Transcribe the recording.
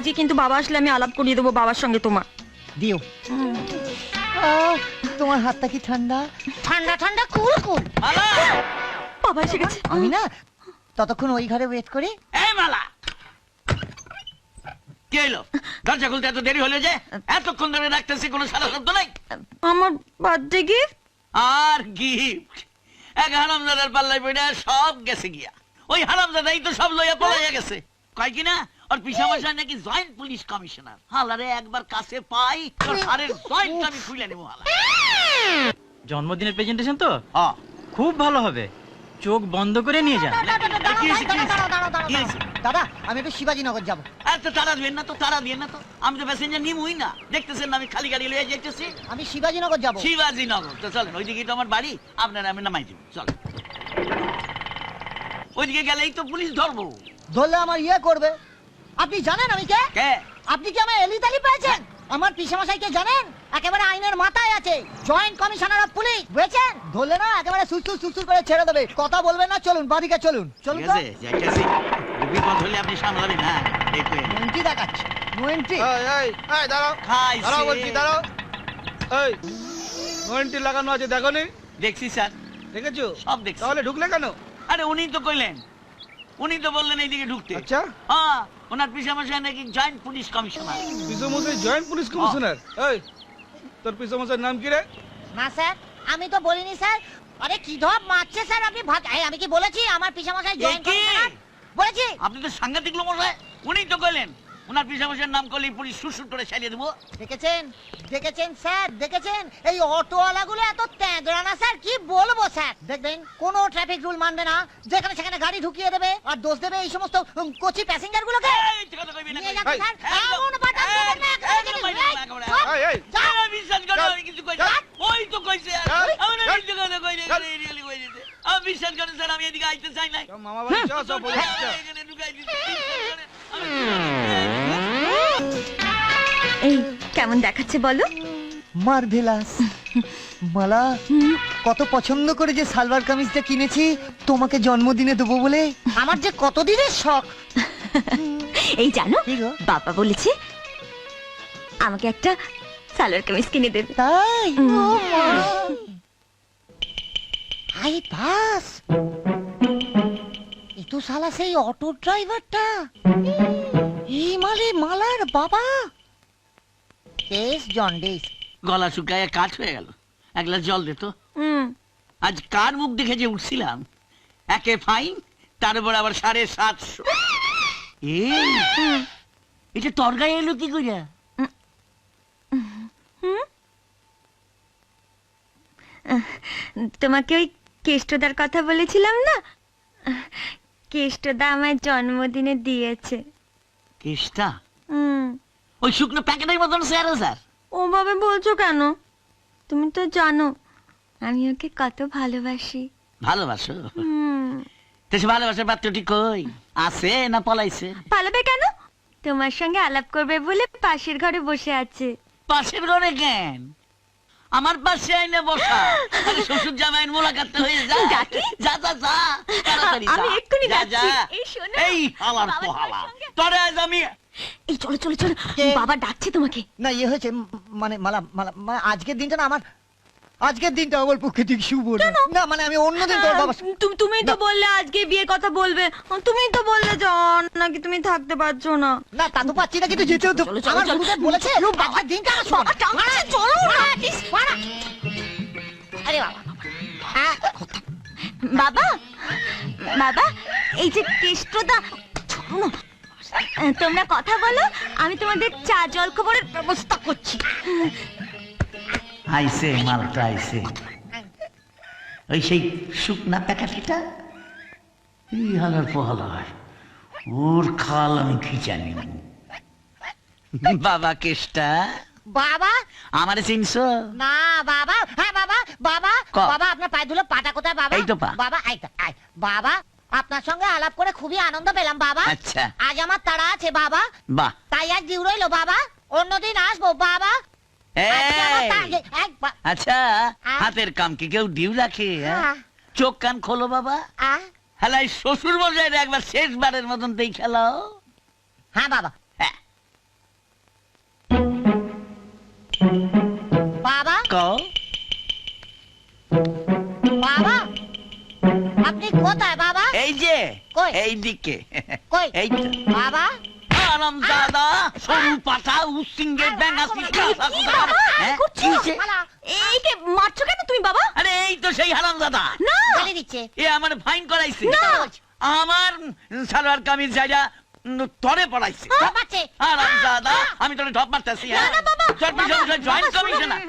আজকে কিন্তু বাবা আসলে আমি আলাপ করিয়ে দেবো বাবার সঙ্গে তোমার। দিও। আহ, তোমার হাতটা কি ঠান্ডা? ঠান্ডা ঠান্ডা কুল কুল। বাবা এসে গেছে। আমি না ততক্ষণ ওই ঘরে ওয়েট করি। এই মালা! কি হইল? দরজা খুলতে এত দেরি হলো যে এতক্ষণ ধরে রাখতেছি কোনো সারা শব্দ নাই? আমার বার্থডে গিফট আর গিফট এক হারামজাদার পাল্লাই পড়ে সব গেছে গিয়া। ওই হারামজাদাই তো সব লইয়া পলাইয়া গেছে। কয় কি ওর পিসামশাই নাকি জয়েন্ট পুলিশ কমিশনার। হালারে একবার কাছে পাই তোর হারের জয়েন্ট আমি খুলে নেব হালা। জন্মদিনের প্রেজেন্টেশন তো? হ্যাঁ। খুব ভালো হবে। চোখ বন্ধ করে নিয়ে যান? দাদা আমি একটু শিবাজীনগর যাব। এত তারা দিবেন না তো তারা দিবেন না তো। আমি তো প্যাসেঞ্জার নিমুই না। দেখতেছেন না আমি খালি গাড়ি লইয়া যাইতেছি? আমি শিবাজীনগর যাব। শিবাজি নগর তো চলেন ওইদিকে তো আমার বাড়ি। আপনার আমি নামাই দিব। চলেন। ওইদিকে গেলেই তো পুলিশ ধরবো। ধরলে আমার ইয়ে করবে। আপনি জানেন আমি কে? কে? আপনি কি আমার এলিতালি পেয়েছেন? আমার পিসামশাইকে জানেন? একেবারে আইনের মাথায় আছে। জয়েন্ট কমিশনার অফ পুলিশ বুঝেছেন? ধরলে না একেবারে সুসুর সুসুর করে ছেড়ে দেবে। কথা বলবেন না চলুন বাদিকে চলুন। চলুন যাইতেছি বিপদ হলে আপনি সামলাবেন হ্যাঁ এই তো। এই। নোয়েন্টি দেখাচ্ছে নোয়েন্টি এই এই এই দাঁড়াও। খাইছে। দাঁড়াও বলছি দাঁড়াও। এই ওয়ারেন্টি লাগানো আছে দেখো নি দেখছি স্যার। দেখেছ? সব দেখছি। তাহলে ঢুকলে কেন? আরে উনি তো কইলেন। উনি তো বললেন এইদিকে ঢুকতে। আচ্ছা। হ্যাঁ ওনার পিসামশাই নাকি জয়েন্ট পুলিশ কমিশনার। পিসামশাই জয়েন্ট পুলিশ কমিশনার? এই তোর পিসামশাইয়ের নাম কি রে? না স্যার আমি তো বলিনি স্যার। আরে কি ধপ মারছে স্যার আপনি আমি কি বলেছি? আমার পিসামশাই জয়েন্ট? কমিশনার? বলেছি। আপনি তো সাংঘাতিক লোক মশাই উনি তো কইলেন। ওনার পিসামশাইয়ের নাম করলেই পুলিশ সুসুর করে ছাড়িয়ে দেবো। দেখেছেন? দেখেছেন স্যার? দেখেছেন? এই অটোওয়ালাগুলো এত তেঁদড়া না স্যার কি বলব স্যার? দেখবেন কোনো ট্রাফিক রুল মানবে না যেখানে সেখানে গাড়ি ঢুকিয়ে দেবে আর দোষ দেবে এই সমস্ত কচি প্যাসেঞ্জার গুলোকে না, না, না। ওই তো কইছে। আমি না না, বিশ্বাস করেন স্যার আমি এদিকে আইতে চাই সব মামা বাড়ি চল সব বলে আমি এখানে ঢুকাই আমি- এই কেমন দেখাচ্ছে বলো? মার্ভেলাস। মালা কত পছন্দ করে যে সালবার কামিজটা কিনেছি তোমাকে জন্মদিনে দেবো বলে? আমার যে কতদিনের শখ। এই জানো? বাবা বলেছে আমাকে একটা সালোয়ার কামিজ কিনে দেবে। তাই? মা। বাস। এ তো শালা সেই অটো ড্রাইভারটা। এই মালে মালার বাবা। Case jaundice. গলা শুকায় কাঠ হয়ে গেল। এক গ্লাস জল দে তো। হুম। আজ কার মুখ দেখে যে উঠছিলাম? একে ফাইন তারপর আবার সাড়ে সাতশো। এই এটা তোর গায়ে এলো কি কইরা? তোমাকে ওই কেষ্টদার কথা বলেছিলাম না? কেষ্টদা আমার জন্মদিনে দিয়েছে। কেষ্টা? হুম। ওই শুকনো প্যাকেটের মতন স্যার স্যার। ওভাবে বলছো কেন? তুমি তো জানো আমি ওকে কত ভালোবাসি। ভালোবাসো? তো সে ভালোবাসার পাত্রটি কই? আছে না পলাইছে? পালাবে কেন? তোমার সঙ্গে আলাপ করবে বলে পাশের ঘরে বসে আছে। পাশের ঘরে কেন? আমার পাশে আইনে বসা। শ্বশুর জামাইয়ের মোলাকাত হয়ে যা? যা যা যা তাড়াতাড়ি আমি এক্ষুনি যা, যাচ্ছি। যা। এই শোনো, এই হালার পোহালা। তোরে আজ আমি এই চলো চলো চলো। বাবা ডাকছে তোমাকে। না ইয়ে হয়েছে মানে মালা মালা মানে আজকের দিনটা না আমার আজকের দিনটা আমার পক্ষে ঠিক শুভ না। না মানে আমি অন্যদিন তোর বাবা তুমি তুমি তো বললে আজকে বিয়ের কথা বলবে। তুমি তো বললে জন নাকি তুমি থাকতে পারছ না। না তা তো পাচ্ছি না কিন্তু যেতেও তো আমার বলেছে দিনটা এই যে কেষ্টদা তোমরা কথা বলো আমি তোমাদের চা জল খবরের ব্যবস্থা করছি। আইসে মালটা আইসে। ওই সেই শুকনা প্যাকেটটা? এই হালার ওর খাল আমি খিচানি বাবা কেষ্টা বাবা? আমারে চিনছো? না বাবা। হ্যাঁ বাবা। বাবা? বাবা আপনার পায়ে ধুলো পাটা কোথায় বাবা? এই তো পা। বাবা আয়। বাবা আপনার সঙ্গে আলাপ করে খুবই আনন্দ পেলাম বাবা। আচ্ছা। আজ আমার তারা আছে বাবা। বাহ। তাই আজ দিউ রইল বাবা। অন্যদিন আসব বাবা। আচ্ছা হাতের কাম কি কেউ ডিউ রাখে হ্যাঁ? হ্যাঁ। চোখ কান খোলো বাবা। আ, হ্যাঁ, শ্বশুর মশাইরে একবার শেষবারের মতন দেই খেলাও। হ্যাঁ বাবা। বাবা। কও। বাবা আপনি কোথায় বাবা? এই যে কই? এই দিকে কই? এই তো। বাবা? আরাম দাদা সরু পাতা উসিঙ্গের ব্যাঙা? হ্যাঁ করছ? কি হয়েছে? এইকে মারছো কেন তুমি বাবা? আরে এই তো সেই হারাম দাদা। না! গালি দিচ্ছে। এ আমার ফাইন করাইছে। না। আমার সালোয়ার কামিজ জায়গা তরে পড়াইছে। বাবাচ্ছে আরাম দাদা আমি তোরে ঢপ মারতেছি না, না, বাবা, বাবা, জয়েন্ট কমিশনার